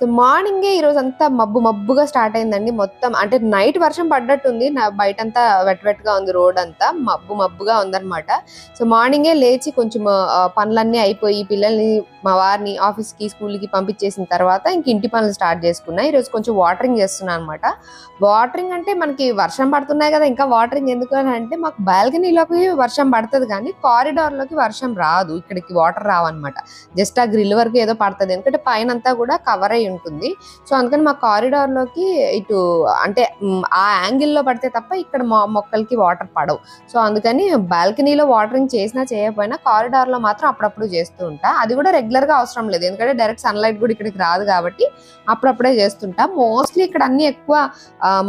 So మార్నింగే ఈరోజు అంతా మబ్బు మబ్బుగా స్టార్ట్ అయిందండి మొత్తం. అంటే నైట్ వర్షం పడ్డట్టుంది నా బయట అంతా వెట్గా ఉంది రోడ్ అంతా మబ్బు మబ్బుగా ఉందన్నమాట. సో మార్నింగే లేచి కొంచెం పనులన్నీ అయిపోయి పిల్లల్ని మా వారిని ఆఫీస్కి స్కూల్కి పంపించేసిన తర్వాత ఇంక ఇంటి పనులు స్టార్ట్ చేసుకున్నా. ఈరోజు కొంచెం వాటరింగ్ చేస్తున్నాను అనమాట వాటరింగ్ అంటే మనకి వర్షం పడుతున్నాయి కదా ఇంకా వాటరింగ్ ఎందుకు అని అంటే మాకు బాల్కనీలోకి వర్షం పడుతుంది కానీ కారిడార్లోకి వర్షం రాదు. ఇక్కడికి వాటర్ రావన్నమాట. జస్ట్ ఆ గ్రిల్ వరకు ఏదో పడుతుంది. ఎందుకంటే పైన అంతా కూడా కవర్ అయి ఉంటుంది. సో అందుకని మా కారిడార్లోకి ఇటు అంటే ఆ యాంగిల్లో పడితే తప్ప ఇక్కడ మా మొక్కలకి వాటర్ పడవు. సో అందుకని బాల్కనీలో వాటరింగ్ చేసినా చేయకపోయినా కారిడార్లో మాత్రం అప్పుడప్పుడు చేస్తూ ఉంటా. అది కూడా రెగ్యులర్గా అవసరం లేదు. ఎందుకంటే డైరెక్ట్ సన్లైట్ కూడా ఇక్కడికి రాదు కాబట్టి అప్పుడప్పుడే చేస్తుంటా. మోస్ట్లీ ఇక్కడ అన్ని ఎక్కువ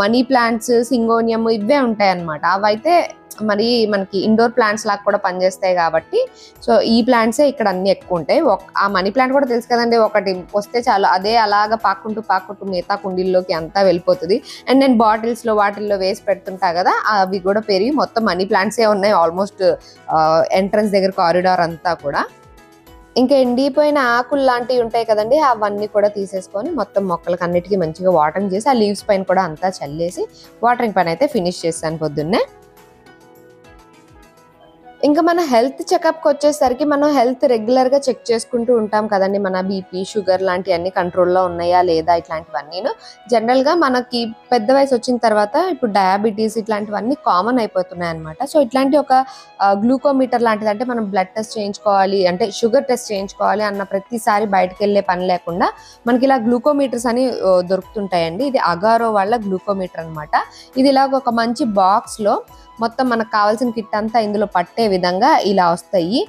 మనీ ప్లాంట్స్ సింగోనియం ఇవే ఉంటాయి అన్నమాట అవైతే మరి మనకి ఇండోర్ ప్లాంట్స్ లాగా కూడా పనిచేస్తాయి కాబట్టి. సో ఈ ప్లాంట్సే ఇక్కడ అన్ని ఎక్కువ ఉంటాయి. ఒక- ఆ మనీ ప్లాంట్ కూడా తెలుసు కదండి ఒకటి వస్తే చాలు. అదే అలాగా పాక్కుంటూ పాక్కుంటూ మిగతా కుండీల్లోకి అంతా వెళ్ళిపోతుంది. అండ్ నేను బాటిల్స్లో వాటిల్లో వేసి పెడుతుంటా కదా అవి కూడా పెరిగి మొత్తం మనీ ప్లాంట్సే ఉన్నాయి. ఆల్మోస్ట్ ఎంట్రన్స్ దగ్గర కారిడార్ అంతా కూడా. ఇంకా ఎండిపోయిన ఆకులు లాంటివి ఉంటాయి కదండి అవన్నీ కూడా తీసేసుకొని మొత్తం మొక్కలకి అన్నిటికీ మంచిగా వాటరింగ్ చేసి ఆ లీవ్స్ పైన కూడా అంతా చల్లేసి వాటరింగ్ పైన అయితే ఫినిష్ చేస్తాను పొద్దున్నే. ఇంకా మన హెల్త్ చెకప్కి వచ్చేసరికి మనం హెల్త్ రెగ్యులర్గా చెక్ చేసుకుంటూ ఉంటాం కదండి. మన బీపీ షుగర్ లాంటివన్నీ కంట్రోల్లో ఉన్నాయా లేదా ఇట్లాంటివన్నీ జనరల్గా మనకి పెద్ద వయసు వచ్చిన తర్వాత ఇప్పుడు డయాబెటీస్ ఇట్లాంటివన్నీ కామన్ అయిపోతున్నాయి అనమాట సో ఇట్లాంటి ఒక గ్లూకోమీటర్ లాంటిది అంటే మనం బ్లడ్ టెస్ట్ చేయించుకోవాలి అంటే షుగర్ టెస్ట్ చేయించుకోవాలి అన్న ప్రతిసారి బయటకు వెళ్ళే పని లేకుండా మనకి ఇలా గ్లూకోమీటర్స్ అని దొరుకుతుంటాయండి. ఇది అగారో వాళ్ళ గ్లూకోమీటర్ అనమాట ఇది ఇలాగ ఒక మంచి బాక్స్లో మొత్తం మనకు కావాల్సిన కిట్ అంతా ఇందులో పట్టే విధంగా ఇలా వస్తాయి.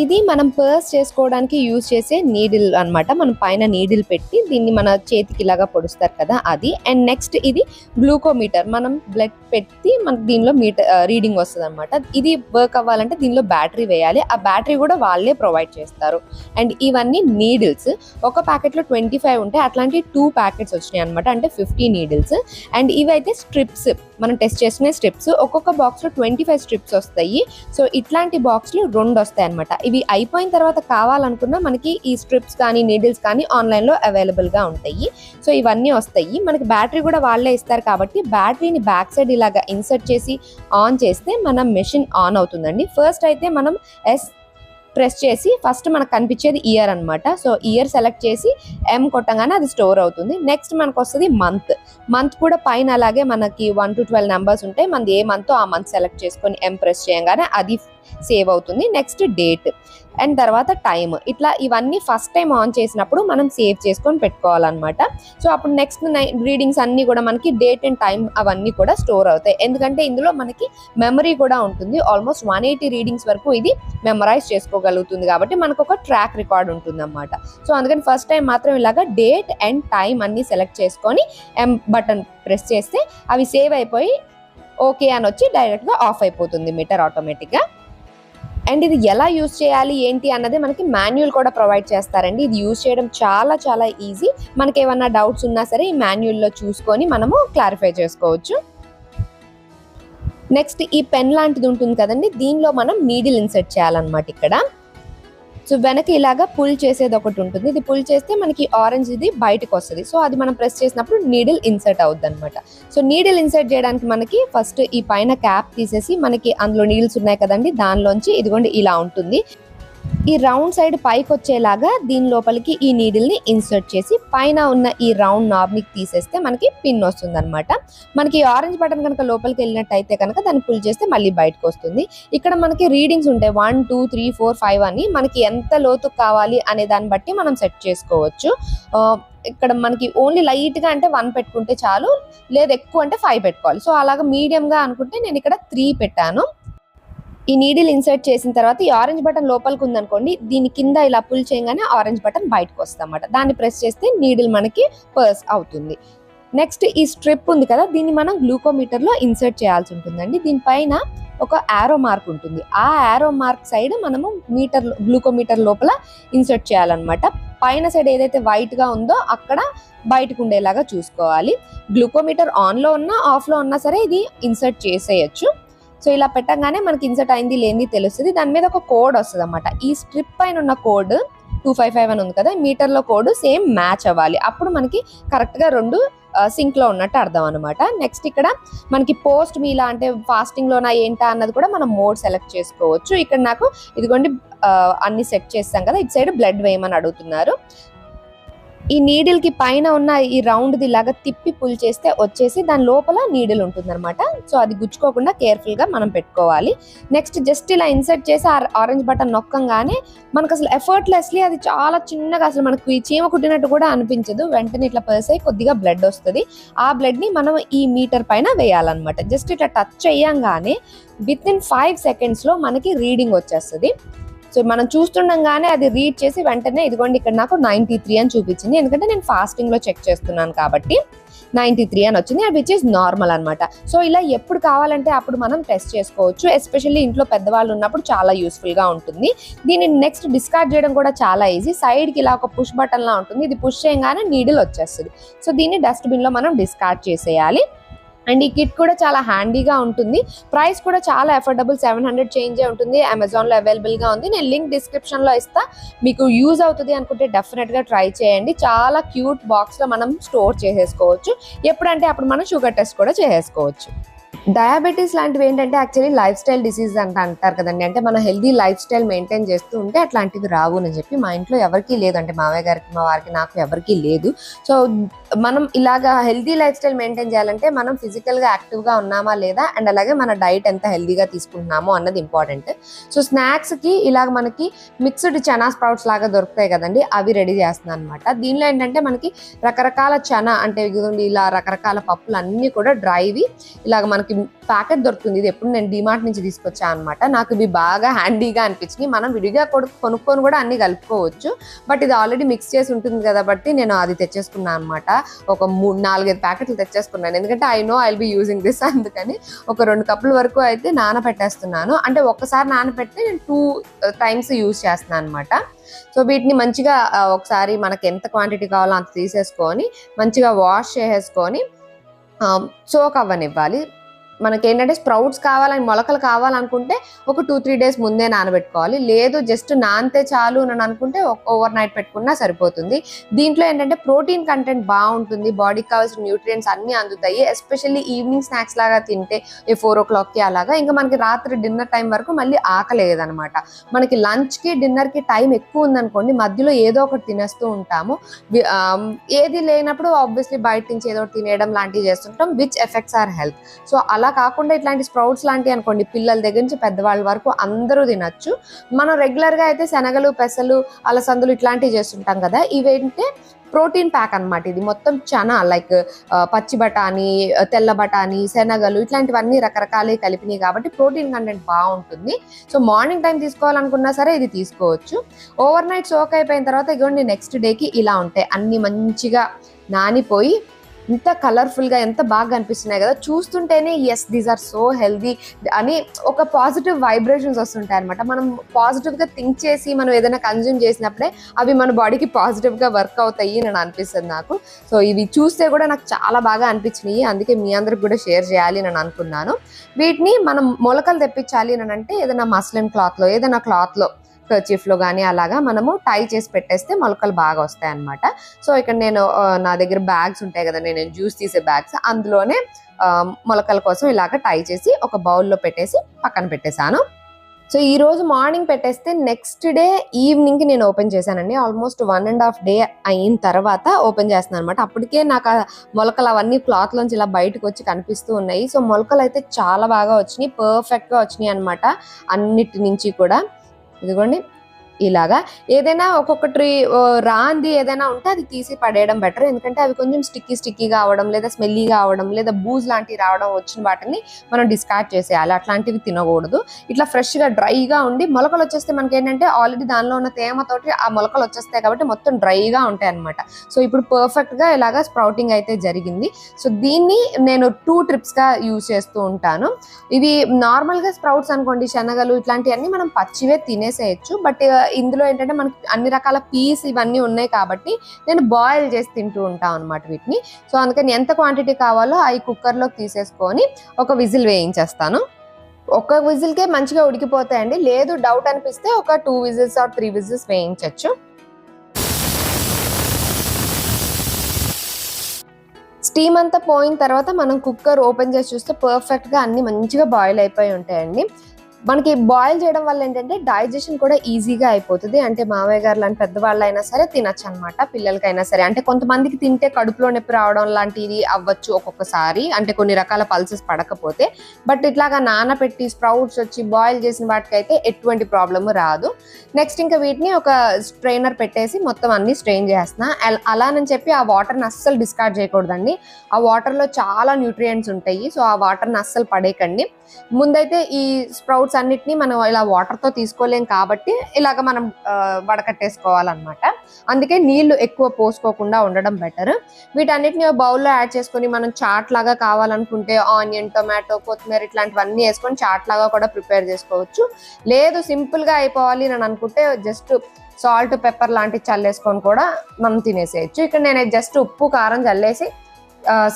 ఇది మనం పర్స్ చేసుకోవడానికి యూజ్ చేసే నీడిల్ అన్నమాట. మనం పైన నీడిల్ పెట్టి దీన్ని మన చేతికి ఇలాగా పొడుస్తారు కదా అది. అండ్ నెక్స్ట్ ఇది గ్లూకోమీటర్ మనం బ్లడ్ పెట్టి మనకి దీనిలో మీటర్ రీడింగ్ వస్తుంది అనమాట ఇది వర్క్ అవ్వాలంటే దీనిలో బ్యాటరీ వేయాలి. ఆ బ్యాటరీ కూడా వాళ్ళే ప్రొవైడ్ చేస్తారు. అండ్ ఇవన్నీ నీడిల్స్ ఒక ప్యాకెట్లో ట్వంటీ ఫైవ్ ఉంటాయి అట్లాంటి టూ ప్యాకెట్స్ వచ్చినాయి అనమాట అంటే ఫిఫ్టీ నీడిల్స్ అండ్ ఇవైతే స్ట్రిప్స్ మనం టెస్ట్ చేసుకునే స్ట్రిప్స్ ఒక్కొక్క బాక్స్లో ట్వంటీ ఫైవ్ స్ట్రిప్స్ వస్తాయి. సో ఇట్లాంటి బాక్స్లు రెండు వస్తాయి అనమాట ఇవి అయిపోయిన తర్వాత కావాలనుకున్నా మనకి ఈ స్ట్రిప్స్ కానీ నీడిల్స్ కానీ ఆన్లైన్లో అవైలబుల్గా ఉంటాయి. సో ఇవన్నీ వస్తాయి. మనకి బ్యాటరీ కూడా వాళ్ళే ఇస్తారు కాబట్టి బ్యాటరీని బ్యాక్ సైడ్ ఇలాగా ఇన్సర్ట్ చేసి ఆన్ చేస్తే మన మెషిన్ ఆన్ అవుతుందండి. ఫస్ట్ అయితే మనం ఎస్ ప్రెస్ చేసి ఫస్ట్ మనకు కనిపించేది ఇయర్ అన్నమాట. సో ఇయర్ సెలెక్ట్ చేసి ఎం కొట్టంగానే అది స్టోర్ అవుతుంది. నెక్స్ట్ మనకు వస్తుంది మంత్. మంత్ కూడా పైన అలాగే మనకి వన్ టు ట్వెల్వ్ నెంబర్స్ ఉంటాయి మనది ఏ మంత్ ఆ మంత్ సెలెక్ట్ చేసుకొని ఎం ప్రెస్ చేయగానే అది సేవ్ అవుతుంది. Next date. అండ్ తర్వాత టైం ఇట్లా ఇవన్నీ ఫస్ట్ టైం ఆన్ చేసినప్పుడు మనం సేవ్ చేసుకొని పెట్టుకోవాలన్నమాట. సో అప్పుడు నెక్స్ట్ రీడింగ్స్ అన్నీ కూడా మనకి డేట్ అండ్ టైం అవన్నీ కూడా స్టోర్ అవుతాయి. ఎందుకంటే ఇందులో మనకి మెమరీ కూడా ఉంటుంది. ఆల్మోస్ట్ వన్ ఎయిటీ రీడింగ్స్ వరకు ఇది మెమరైజ్ చేసుకోగలుగుతుంది కాబట్టి మనకు ఒక ట్రాక్ రికార్డ్ ఉంటుంది అన్నమాట సో అందుకని ఫస్ట్ టైం మాత్రం ఇలాగా డేట్ అండ్ టైం అన్ని సెలెక్ట్ చేసుకొని ఎం బటన్ ప్రెస్ చేస్తే అవి సేవ్ అయిపోయి ఓకే అని వచ్చి డైరెక్ట్గా ఆఫ్ అయిపోతుంది మీటర్ ఆటోమేటిక్గా అండ్ ఇది ఎలా యూజ్ చేయాలి ఏంటి అన్నది మనకి మాన్యువల్ కూడా ప్రొవైడ్ చేస్తారండి. ఇది యూజ్ చేయడం చాలా చాలా ఈజీ. మనకి ఏమన్నా డౌట్స్ ఉన్నా సరే ఈ మాన్యువల్లో చూసుకొని మనము క్లారిఫై చేసుకోవచ్చు. నెక్స్ట్ ఈ పెన్ లాంటిది ఉంటుంది కదండి దీనిలో మనం నీడిల్ ఇన్సర్ట్ చేయాలన్నమాట ఇక్కడ. సో వెనక ఇలాగా పుల్ చేసేది ఒకటి ఉంటుంది. ఇది పుల్ చేస్తే మనకి ఆరెంజ్ ఇది బయటకు వస్తుంది. సో అది మనం ప్రెస్ చేసినప్పుడు నీడిల్ ఇన్సర్ట్ అవుద్ది అనమాట సో నీడిల్ ఇన్సర్ట్ చేయడానికి మనకి ఫస్ట్ ఈ పైన క్యాప్ తీసేసి మనకి అందులో నీడిల్స్ ఉన్నాయి కదండి దానిలోంచి ఇదిగోండి ఇలా ఉంటుంది. ఈ రౌండ్ సైడ్ పైకి వచ్చేలాగా దీని లోపలికి ఈ నీడిల్ని ఇన్సర్ట్ చేసి పైన ఉన్న ఈ రౌండ్ నాబ్ని తీసేస్తే మనకి పిన్ వస్తుంది అనమాట మనకి ఆరెంజ్ బటన్ కనుక లోపలికి వెళ్ళినట్టయితే కనుక దాన్ని పుల్ చేస్తే మళ్ళీ బయటకు వస్తుంది. ఇక్కడ మనకి రీడింగ్స్ ఉంటాయి. One two three four five అని. మనకి ఎంత లోతు కావాలి అనే దాన్ని బట్టి మనం సెట్ చేసుకోవచ్చు. ఇక్కడ మనకి ఓన్లీ లైట్గా అంటే వన్ పెట్టుకుంటే చాలు. లేదు ఎక్కువ అంటే ఫైవ్ పెట్టుకోవాలి. సో అలాగా మీడియం గా అనుకుంటే నేను ఇక్కడ త్రీ పెట్టాను. ఈ నీడిల్ ఇన్సర్ట్ చేసిన తర్వాత ఈ ఆరెంజ్ బటన్ లోపలికి ఉందనుకోండి దీని కింద ఇలా పుల్ చేయగానే ఆరెంజ్ బటన్ బయటకు వస్తుంది దాన్ని ప్రెస్ చేస్తే నీడిల్ మనకి పర్స్ అవుతుంది. నెక్స్ట్ ఈ స్ట్రిప్ ఉంది కదా దీన్ని మనం గ్లూకోమీటర్లో ఇన్సర్ట్ చేయాల్సి ఉంటుందండి. దీనిపైన ఒక ఆరో మార్క్ ఉంటుంది. ఆ ఆరో మార్క్ సైడ్ మనము మీటర్ గ్లూకోమీటర్ లోపల ఇన్సర్ట్ చేయాలన్నమాట. పైన సైడ్ ఏదైతే వైట్గా ఉందో అక్కడ బయటకు ఉండేలాగా చూసుకోవాలి. గ్లూకోమీటర్ ఆన్లో ఉన్నా ఆఫ్లో ఉన్నా సరే ఇది ఇన్సర్ట్ చేసేయచ్చు. సో ఇలా పెట్టగానే మనకి ఇన్సర్ట్ అయింది లేనిది తెలుస్తుంది. దాని మీద ఒక కోడ్ వస్తుంది అనమాట ఈ స్ట్రిప్ పైన ఉన్న కోడ్ టూ ఫైవ్ ఫైవ్ అని ఉంది కదా మీటర్లో కోడ్ సేమ్ మ్యాచ్ అవ్వాలి. అప్పుడు మనకి కరెక్ట్గా రెండు సింక్లో ఉన్నట్టు అర్థం అనమాట నెక్స్ట్ ఇక్కడ మనకి పోస్ట్ మీలా అంటే ఫాస్టింగ్ లోనా ఏంటా అన్నది కూడా మనం మోడ్ సెలెక్ట్ చేసుకోవచ్చు. ఇక్కడ నాకు ఇదిగోండి అన్ని సెట్ చేస్తాం కదా ఇటు సైడ్ బ్లడ్ వేయమని అడుగుతున్నారు. ఈ నీడిల్కి పైన ఉన్న ఈ రౌండ్ది లాగా తిప్పి పుల్ చేస్తే వచ్చేసి దాని లోపల నీడిల్ ఉంటుంది అనమాట సో అది గుచ్చుకోకుండా కేర్ఫుల్గా మనం పెట్టుకోవాలి. నెక్స్ట్ జస్ట్ ఇలా ఇన్సర్ట్ చేసి ఆ ఆరెంజ్ బటన్ నొక్కంగానే మనకు అసలు ఎఫర్ట్లెస్లీ అది చాలా చిన్నగా అసలు మనకు ఈ చీమ కుట్టినట్టు కూడా అనిపించదు. వెంటనే ఇట్లా పర్స్ అయి కొద్దిగా బ్లడ్ వస్తుంది. ఆ బ్లడ్ని మనం ఈ మీటర్ పైన వేయాలన్నమాట. జస్ట్ ఇట్లా టచ్ చేయంగానే విత్ ఇన్ ఫైవ్ సెకండ్స్లో మనకి రీడింగ్ వచ్చేస్తుంది. సో మనం చూస్తుండగానే అది రీడ్ చేసి వెంటనే ఇదిగోండి ఇక్కడ నాకు నైంటీ త్రీ అని చూపించింది. ఎందుకంటే నేను ఫాస్టింగ్లో చెక్ చేస్తున్నాను కాబట్టి నైన్టీ త్రీ అని వచ్చింది విచ్ ఇస్ నార్మల్ అన్నమాట. సో ఇలా ఎప్పుడు కావాలంటే అప్పుడు మనం టెస్ట్ చేసుకోవచ్చు. ఎస్పెషల్లీ ఇంట్లో పెద్దవాళ్ళు ఉన్నప్పుడు చాలా యూస్ఫుల్గా ఉంటుంది. దీన్ని నెక్స్ట్ డిస్కార్డ్ చేయడం కూడా చాలా ఈజీ సైడ్కి ఇలా ఒక పుష్ బటన్ లా ఉంటుంది. ఇది పుష్ చేయగానే నీడిల్ వచ్చేస్తుంది. సో దీన్ని డస్ట్బిన్లో మనం డిస్కార్డ్ చేసేయాలి. అండ్ ఈ కిట్ కూడా చాలా హ్యాండీగా ఉంటుంది. ప్రైస్ కూడా చాలా అఫోర్డబుల్ సెవెన్ హండ్రెడ్ చేంజే ఉంటుంది. అమెజాన్లో అవైలబుల్గా ఉంది. నేను లింక్ డిస్క్రిప్షన్లో ఇస్తా. మీకు యూజ్ అవుతుంది అనుకుంటే డెఫినెట్గా ట్రై చేయండి. చాలా క్యూట్ బాక్స్లో మనం స్టోర్ చేసేసుకోవచ్చు. ఎప్పుడంటే అప్పుడు మనం షుగర్ టెస్ట్ కూడా చేసేసుకోవచ్చు. డయాబెటీస్ లాంటివి ఏంటంటే యాక్చువల్లీ లైఫ్ స్టైల్ డిసీజ్ అంట అంటారు కదండి. అంటే మన హెల్దీ లైఫ్ స్టైల్ మెయింటైన్ చేస్తూ ఉంటే అట్లాంటివి రావు అని చెప్పి మా ఇంట్లో ఎవరికీ లేదు. అంటే మావయ్య గారికి మా వారికి నాకు ఎవరికీ లేదు. సో మనం ఇలాగా హెల్దీ లైఫ్ స్టైల్ మెయింటైన్ చేయాలంటే మనం ఫిజికల్గా యాక్టివ్గా ఉన్నామా లేదా? అండ్ అలాగే మన డైట్ ఎంత హెల్దీగా తీసుకుంటున్నామో అన్నది ఇంపార్టెంట్ సో స్నాక్స్కి ఇలాగ మనకి మిక్స్డ్ చనా స్ప్రౌట్స్ లాగా దొరుకుతాయి కదండి. అవి రెడీ చేస్తున్నాను అనమాట దీనిలో ఏంటంటే మనకి రకరకాల చనా అంటే ఇలా రకరకాల పప్పులు అన్నీ కూడా డ్రైవి ఇలాగ మనకి ప్యాకెట్ దొరుకుతుంది. ఇది ఎప్పుడు నేను డిమార్ట్ నుంచి తీసుకొచ్చా అనమాట నాకు ఇవి బాగా హ్యాండీగా అనిపించినాయి. మనం విడిగా కొనుక్కొని కూడా అన్ని కలుపుకోవచ్చు. బట్ ఇది ఆల్రెడీ మిక్స్ చేసి ఉంటుంది కాబట్టి నేను అది తెచ్చేసుకున్నాను అనమాట ఒక మూడు నాలుగైదు ప్యాకెట్లు తెచ్చేసుకున్నాను. ఎందుకంటే I know I be using this అందుకని ఒక రెండు కప్పుల వరకు అయితే నానబెట్టేస్తున్నాను అంటే ఒక్కసారి నానబెట్టి నేను టూ టైమ్స్ uh, యూజ్ చేస్తున్నాను అనమాట సో వీటిని మంచిగా uh, ఒకసారి మనకి ఎంత క్వాంటిటీ కావాలో అంత తీసేసుకొని మంచిగా వాష్ చేసేసుకొని um, సోక్ అవ్వనివ్వాలి. మనకి ఏంటంటే స్ప్రౌట్స్ కావాలని మొలకలు కావాలనుకుంటే ఒక టూ త్రీ డేస్ ముందే నానబెట్టుకోవాలి. లేదు జస్ట్ నానితే చాలు అని అనుకుంటే ఓవర్ నైట్ పెట్టుకున్నా సరిపోతుంది. దీంట్లో ఏంటంటే ప్రోటీన్ కంటెంట్ బాగుంటుంది. బాడీకి కావాల్సిన న్యూట్రియంట్స్ అన్ని అందుతాయి. ఎస్పెషల్లీ ఈవినింగ్ స్నాక్స్ లాగా తింటే ఏ ఫోర్ ఓ క్లాక్కి అలాగా. ఇంకా మనకి రాత్రి డిన్నర్ టైం వరకు మళ్ళీ ఆకలేదనమాట మనకి లంచ్కి డిన్నర్కి టైం ఎక్కువ ఉందనుకోండి మధ్యలో ఏదో ఒకటి తినేస్తూ ఉంటాము. ఏది లేనప్పుడు ఆబ్వియస్లీ బయట నుంచి ఏదో ఒకటి తినేయడం లాంటివి చేస్తుంటాం which effects are health so అలా అలా కాకుండా ఇట్లాంటి స్ప్రౌట్స్ లాంటివి అనుకోండి పిల్లల దగ్గర నుంచి పెద్దవాళ్ళ వరకు అందరూ తినచ్చు. మనం రెగ్యులర్గా అయితే శనగలు పెసలు అలసందులు ఇట్లాంటివి చేస్తుంటాం కదా ఇవేంటే ప్రోటీన్ ప్యాక్ అన్నమాట ఇది. మొత్తం చనా లైక్ పచ్చి బఠానీ తెల్ల బఠానీ శనగలు ఇట్లాంటివన్నీ రకరకాలే కలిపినాయి కాబట్టి ప్రోటీన్ కంటెంట్ బాగుంటుంది. సో మార్నింగ్ టైం తీసుకోవాలనుకున్నా సరే ఇది తీసుకోవచ్చు. ఓవర్ నైట్ సోక్ అయిపోయిన తర్వాత ఇగోండి నెక్స్ట్ డేకి ఇలా ఉంటాయి. అన్ని మంచిగా నానిపోయి ఇంత కలర్ఫుల్గా ఎంత బాగా అనిపిస్తున్నాయి కదా. చూస్తుంటేనే yes these are so healthy అని ఒక పాజిటివ్ వైబ్రేషన్స్ వస్తుంటాయి అనమాట మనం పాజిటివ్గా థింక్ చేసి మనం ఏదైనా కన్జ్యూమ్ చేసినప్పుడే అవి మన బాడీకి పాజిటివ్గా వర్క్ అవుతాయి అని అనిపిస్తుంది నాకు. సో ఇవి చూస్తే కూడా నాకు చాలా బాగా అనిపించినాయి. అందుకే మీ అందరికి కూడా షేర్ చేయాలి అని అనుకున్నాను. వీటిని మనం మొలకలు తెప్పించాలి అని అంటే ఏదైనా మస్లిన్ క్లాత్లో ఏదైనా క్లాత్లో కర్చీఫ్లో కానీ అలాగా మనము టై చేసి పెట్టేస్తే మొలకలు బాగా వస్తాయి అన్నమాట సో ఇక్కడ నేను నా దగ్గర బ్యాగ్స్ ఉంటాయి కదా నేను జ్యూస్ తీసే బ్యాగ్స్ అందులోనే మొలకల కోసం ఇలాగ టై చేసి ఒక బౌల్లో పెట్టేసి పక్కన పెట్టేశాను. సో ఈ రోజు మార్నింగ్ పెట్టేస్తే నెక్స్ట్ డే ఈవినింగ్కి నేను ఓపెన్ చేశానండి. Almost one and half day అయిన తర్వాత ఓపెన్ చేస్తున్నాను అనమాట అప్పటికే నాకు ఆ మొలకలు అవన్నీ క్లాత్లోంచి ఇలా బయటకు వచ్చి కనిపిస్తూ ఉన్నాయి. సో మొలకలు అయితే చాలా బాగా వచ్చినాయి పర్ఫెక్ట్గా వచ్చినాయి అనమాట అన్నిటి నుంచి కూడా. ఇదిగోండి ఇలాగా. ఏదైనా ఒక్కొక్కటి రాంది ఏదైనా ఉంటే అది తీసి పడేయడం బెటర్. ఎందుకంటే అవి కొంచెం స్టిక్కీ స్టిక్కీగా అవడం లేదా స్మెల్లీగా అవడం లేదా బూజ్ లాంటివి రావడం వచ్చిన వాటిని మనం డిస్కార్డ్ చేసేయాలి. అట్లాంటివి తినకూడదు. ఇట్లా ఫ్రెష్గా డ్రైగా ఉండి మొలకలు వచ్చేస్తే మనకి ఏంటంటే ఆల్రెడీ దానిలో ఉన్న తేమతోటి ఆ మొలకలు వచ్చేస్తాయి కాబట్టి మొత్తం డ్రైగా ఉంటాయి అనమాట సో ఇప్పుడు పర్ఫెక్ట్గా ఇలాగా స్ప్రౌటింగ్ అయితే జరిగింది. సో దీన్ని నేను టూ ట్రిప్స్గా యూజ్ చేస్తూ ఉంటాను. ఇవి నార్మల్గా స్ప్రౌట్స్ అనుకోండి శనగలు ఇట్లాంటివన్నీ మనం పచ్చివే తినేసేయచ్చు. బట్ ఇందులో ఏంటంటే మనకి అన్ని రకాల పీస్ ఇవన్నీ ఉన్నాయి కాబట్టి నేను బాయిల్ చేసి తింటూ ఉంటాను అనమాట వీటిని. సో అందుకని ఎంత క్వాంటిటీ కావాలో అవి కుక్కర్లోకి తీసేసుకొని ఒక విజిల్ వేయించేస్తాను. ఒక విజిల్కే మంచిగా ఉడికిపోతాయండి. లేదు డౌట్ అనిపిస్తే ఒక two whistles or three whistles వేయించవచ్చు steam అంతా పోయిన తర్వాత మనం కుక్కర్ ఓపెన్ చేసి చూస్తే పర్ఫెక్ట్గా అన్ని మంచిగా బాయిల్ అయిపోయి ఉంటాయండి. మనకి బాయిల్ చేయడం వల్ల ఏంటంటే డైజెషన్ కూడా ఈజీగా అయిపోతుంది. అంటే మావయ్య గారు లాంటి పెద్దవాళ్ళు అయినా సరే తినచ్చు అనమాట పిల్లలకైనా సరే. అంటే కొంతమందికి తింటే కడుపులో నొప్పి రావడం లాంటివి అవ్వచ్చు ఒక్కొక్కసారి. అంటే కొన్ని రకాల పల్సెస్ పడకపోతే. బట్ ఇట్లాగా నానబెట్టి స్ప్రౌట్స్ వచ్చి బాయిల్ చేసిన వాటికైతే ఎటువంటి ప్రాబ్లమ్ రాదు. నెక్స్ట్ ఇంకా వీటిని ఒక స్ట్రైనర్ పెట్టేసి మొత్తం అన్ని స్ట్రెయిన్ చేస్తున్నా. అలా అలానని చెప్పి ఆ వాటర్ని అస్సలు డిస్కార్డ్ చేయకూడదండి. ఆ వాటర్లో చాలా న్యూట్రియంట్స్ ఉంటాయి. సో ఆ వాటర్ని అస్సలు పడేయకండి. ముందైతే ఈ స్ప్రౌట్స్ అన్నిటిని మనం ఇలా వాటర్తో తీసుకోలేం కాబట్టి ఇలాగ మనం వడకట్టేసుకోవాలన్నమాట. అందుకే నీళ్ళు ఎక్కువ పోసుకోకుండా ఉండడం బెటర్. వీటన్నిటిని బౌల్లో యాడ్ చేసుకొని మనం చాట్ లాగా కావాలనుకుంటే ఆనియన్ టొమాటో కొత్తిమీర ఇట్లాంటివన్నీ వేసుకొని చాట్ లాగా కూడా ప్రిపేర్ చేసుకోవచ్చు. లేదు సింపుల్గా అయిపోవాలి అని అనుకుంటే జస్ట్ సాల్ట్ పెప్పర్ లాంటివి చల్లేసుకొని కూడా మనం తినేసేయచ్చు. ఇక్కడ నేను జస్ట్ ఉప్పు కారం చల్లేసి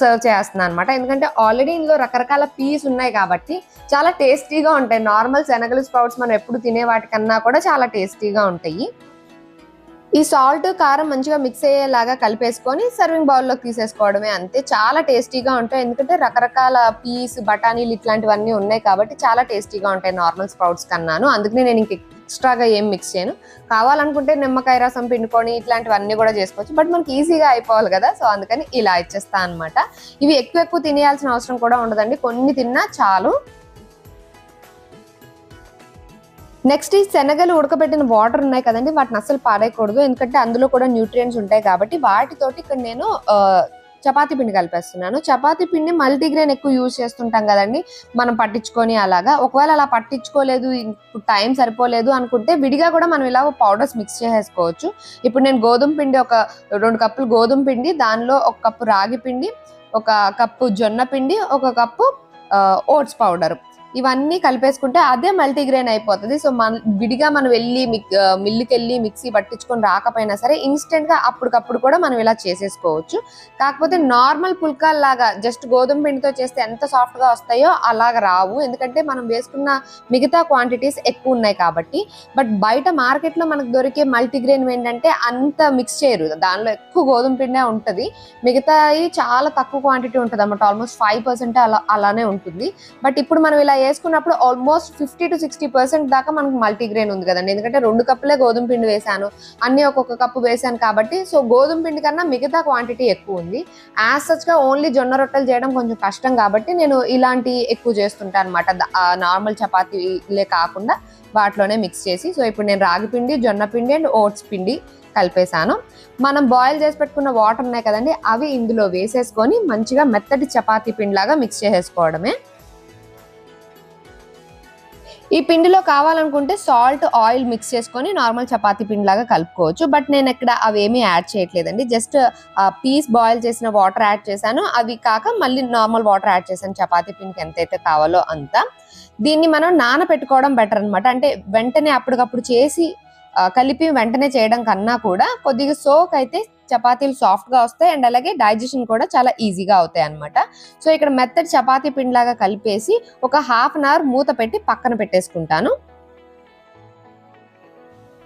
సర్వ్ చేస్తున్నాను అనమాట ఎందుకంటే ఆల్రెడీ ఇందులో రకరకాల పీస్ ఉన్నాయి కాబట్టి చాలా టేస్టీగా ఉంటాయి. నార్మల్ శనగలు స్ప్రౌట్స్ మనం ఎప్పుడు తినే వాటికన్నా కూడా చాలా టేస్టీగా ఉంటాయి. ఈ సాల్ట్ కారం మంచిగా మిక్స్ అయ్యేలాగా కలిపేసుకొని సర్వింగ్ బౌల్లోకి తీసేసుకోవడమే అంతే. చాలా టేస్టీగా ఉంటాయి. ఎందుకంటే రకరకాల పీస్ బఠానీలు ఇట్లాంటివన్నీ ఉన్నాయి కాబట్టి చాలా టేస్టీగా ఉంటాయి నార్మల్ స్ప్రౌట్స్ కన్నాను. అందుకనే నేను ఇంక ఎక్స్ట్రాగా ఏం మిక్స్ చేయను. కావాలనుకుంటే నిమ్మకాయ రసం పిండుకొని ఇట్లాంటివన్నీ కూడా చేసుకోవచ్చు. బట్ మనకి ఈజీగా అయిపోవాలి కదా సో అందుకని ఇలా ఇచ్చేస్తా అనమాట ఇవి ఎక్కువ ఎక్కువ తినేయాల్సిన అవసరం కూడా ఉండదండి. కొన్ని తిన్నా చాలు. నెక్స్ట్ ఈ శనగలు ఉడకబెట్టిన వాటర్ ఉన్నాయి కదండి వాటిని అస్సలు పాడేయకూడదు. ఎందుకంటే అందులో కూడా న్యూట్రియంట్స్ ఉంటాయి కాబట్టి వాటితోటి ఇక్కడ నేను చపాతీ పిండి కలిపేస్తున్నాను. చపాతీ పిండి మల్టీగ్రెయిన్ ఎక్కువ యూజ్ చేస్తుంటాం కదండి మనం పట్టించుకొని అలాగా. ఒకవేళ అలా పట్టించుకోలేదు టైం సరిపోలేదు అనుకుంటే విడిగా కూడా మనం ఇలా పౌడర్స్ మిక్స్ చేసేసుకోవచ్చు. ఇప్పుడు నేను గోధుమ పిండి ఒక రెండు కప్పులు గోధుమ పిండి దానిలో ఒక కప్పు రాగి పిండి ఒక కప్పు జొన్న పిండి ఒక కప్పు ఓట్స్ పౌడర్ ఇవన్నీ కలిపేసుకుంటే అదే మల్టీగ్రెయిన్ అయిపోతుంది. సో మన విడిగా మనం వెళ్ళి మిక్ మిల్లుకి వెళ్ళి మిక్సీ పట్టించుకొని రాకపోయినా సరే ఇన్స్టెంట్గా అప్పటికప్పుడు కూడా మనం ఇలా చేసేసుకోవచ్చు. కాకపోతే నార్మల్ పుల్కాల్ లాగా జస్ట్ గోధుమ పిండితో చేస్తే ఎంత సాఫ్ట్గా వస్తాయో అలాగ రావు. ఎందుకంటే మనం వేసుకున్న మిగతా క్వాంటిటీస్ ఎక్కువ ఉన్నాయి కాబట్టి. బట్ బయట మార్కెట్లో మనకు దొరికే మల్టీగ్రెయిన్ ఏంటంటే అంత మిక్స్ చేయరు. దానిలో ఎక్కువ గోధుమ పిండే ఉంటుంది. మిగతాయి చాలా తక్కువ క్వాంటిటీ ఉంటుంది అన్నమాట ఆల్మోస్ట్ ఫైవ్ పర్సెంట్ అలా అలానే ఉంటుంది. బట్ ఇప్పుడు మనం ఇలా వేసుకున్నప్పుడు almost fifty to sixty percent దాకా మనకు మల్టీగ్రెయిన్ ఉంది కదండి. ఎందుకంటే రెండు కప్పులే గోధుమ పిండి వేసాను అన్ని ఒక్కొక్క కప్పు వేసాను కాబట్టి సో గోధుమ పిండి కన్నా మిగతా క్వాంటిటీ ఎక్కువ ఉంది. యాజ్ సచ్గా ఓన్లీ జొన్న రొట్టెలు చేయడం కొంచెం కష్టం కాబట్టి నేను ఇలాంటి ఎక్కువ చేస్తుంటాను అనమాట నార్మల్ చపాతీలే కాకుండా వాటిలోనే మిక్స్ చేసి సో ఇప్పుడు నేను రాగి పిండి జొన్న పిండి అండ్ ఓట్స్ పిండి కలిపేశాను. మనం బాయిల్ చేసి పెట్టుకున్న వాటర్ ఉన్నాయి కదండి అవి ఇందులో వేసేసుకొని మంచిగా మెత్తటి చపాతీ పిండిలాగా మిక్స్ చేసేసుకోవడమే. ఈ పిండిలో కావాలనుకుంటే సాల్ట్ ఆయిల్ మిక్స్ చేసుకొని నార్మల్ చపాతీ పిండిలాగా కలుపుకోవచ్చు. బట్ నేను ఇక్కడ అవేమీ యాడ్ చేయట్లేదండి. జస్ట్ పీస్ బాయిల్ చేసిన వాటర్ యాడ్ చేశాను. అవి కాక మళ్ళీ నార్మల్ వాటర్ యాడ్ చేశాను. చపాతీ పిండికి ఎంతైతే కావాలో అంత. దీన్ని మనం నానబెట్టుకోవడం బెటర్ అన్నమాట. అంటే వెంటనే అప్పటికప్పుడు చేసి కలిపి వెంటనే చేయడం కన్నా కూడా కొద్దిగా సోక్ అయితే చపాతీలు సాఫ్ట్గా వస్తాయి అండ్ అలాగే డైజెషన్ కూడా చాలా ఈజీగా అవుతాయి అనమాట సో ఇక్కడ మెత్తటి చపాతీ పిండిలాగా కలిపేసి ఒక హాఫ్ అన్ అవర్ మూత పెట్టి పక్కన పెట్టేసుకుంటాను.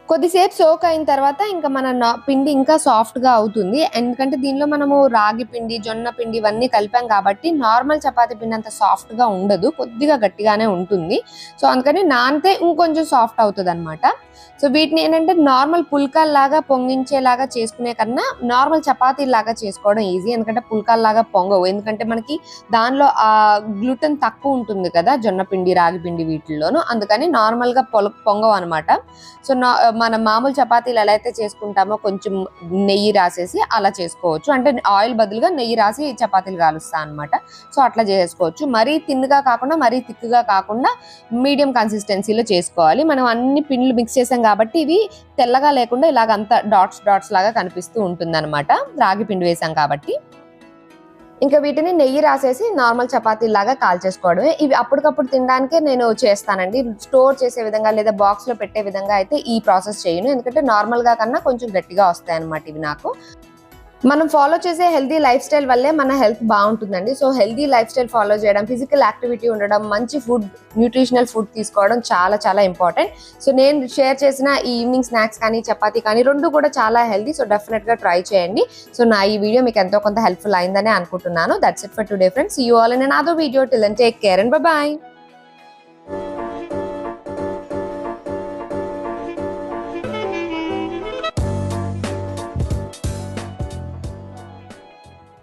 కొద్దిసేపు సోక్ అయిన తర్వాత ఇంకా మన పిండి ఇంకా సాఫ్ట్గా అవుతుంది. ఎందుకంటే దీనిలో మనము రాగి పిండి జొన్న పిండి ఇవన్నీ కలిపాం కాబట్టి నార్మల్ చపాతీ పిండి అంత సాఫ్ట్గా ఉండదు. కొద్దిగా గట్టిగానే ఉంటుంది. సో అందుకని నానితే ఇంకొంచెం సాఫ్ట్ అవుతుంది అనమాట సో వీటిని ఏంటంటే నార్మల్ పుల్కాల్లాగా పొంగించేలాగా చేసుకునే కన్నా నార్మల్ చపాతీ లాగా చేసుకోవడం ఈజీ ఎందుకంటే పుల్కాల్లాగా పొంగవు. ఎందుకంటే మనకి దానిలో ఆ గ్లూటెన్ తక్కువ ఉంటుంది కదా జొన్న పిండి రాగి పిండి వీటిల్లోనూ. అందుకని నార్మల్గా పొల పొంగవు అనమాట సో నా- మన మామూలు చపాతీలు ఎలా అయితే చేసుకుంటామో కొంచెం నెయ్యి రాసేసి అలా చేసుకోవచ్చు. అంటే ఆయిల్ బదులుగా నెయ్యి రాసి చపాతీలు కాలుస్తా అనమాట సో అట్లా చేసుకోవచ్చు. మరీ తిన్నుగా కాకుండా మరీ థిక్గా కాకుండా మీడియం కన్సిస్టెన్సీలో చేసుకోవాలి. మనం అన్ని పిండ్లు మిక్స్ చేసాం కాబట్టి ఇవి తెల్లగా లేకుండా ఇలాగ అంతా డాట్స్ డాట్స్ లాగా కనిపిస్తూ ఉంటుంది రాగి పిండి వేసాం కాబట్టి. ఇంకా వీటిని నెయ్యి రాసేసి నార్మల్ చపాతీ లాగా కాల్చేసుకోవడమే ఇవి అప్పటికప్పుడు తినడానికే నేను చేస్తానండి. స్టోర్ చేసే విధంగా లేదా బాక్స్లో పెట్టే విధంగా అయితే ఈ ప్రాసెస్ చేయను. ఎందుకంటే నార్మల్గా కన్నా కొంచెం గట్టిగా వస్తాయి అనమాట ఇవి నాకు. మనం ఫాలో చేసే హెల్దీ లైఫ్ స్టైల్ వల్లే మన హెల్త్ బాగుంటుందండి. So healthy life style follow చేయడం ఫిజికల్ యాక్టివిటీ ఉండడం మంచి ఫుడ్ న్యూట్రిషనల్ ఫుడ్ తీసుకోవడం చాలా చాలా ఇంపార్టెంట్ సో నేను షేర్ చేసిన ఈ ఈవినింగ్ స్నాక్స్ కానీ చపాతీ కానీ రెండు కూడా చాలా హెల్దీ సో డెఫినెట్గా ట్రై చేయండి. సో నా ఈ వీడియో మీకు ఎంతో కొంత హెల్ప్ఫుల్ అయిందని అనుకుంటున్నాను. That's it for today friends you all in అదో video till and take care and bye